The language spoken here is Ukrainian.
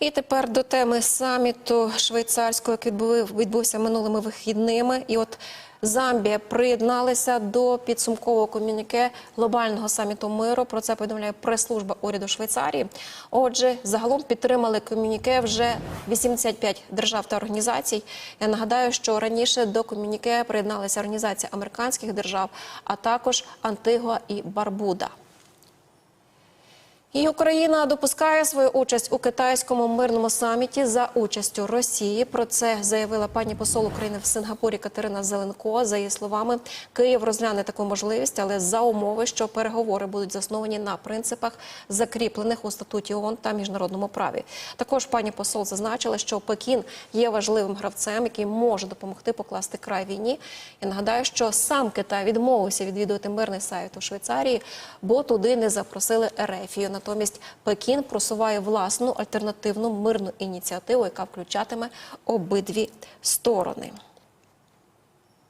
І тепер до теми саміту швейцарського, відбув- відбувся минулими вихідними. І от Замбія приєдналася до підсумкового комюніке глобального саміту миру. Про це повідомляє прес-служба уряду Швейцарії. Отже, загалом підтримали комюніке вже 85 держав та організацій. Я нагадаю, що раніше до комюніке приєдналася організація американських держав, а також Антигуа і Барбуда. І Україна допускає свою участь у китайському мирному саміті за участю Росії. Про це заявила пані посол України в Сингапурі Катерина Зеленко. За її словами, Київ розгляне таку можливість, але за умови, що переговори будуть засновані на принципах, закріплених у статуті ООН та міжнародному праві. Також пані посол зазначила, що Пекін є важливим гравцем, який може допомогти покласти край війні. Я нагадаю, що сам Китай відмовився відвідувати мирний сайт у Швейцарії, бо туди не запросили Ерефію. Натомість Пекін просуває власну альтернативну мирну ініціативу, яка включатиме обидві сторони.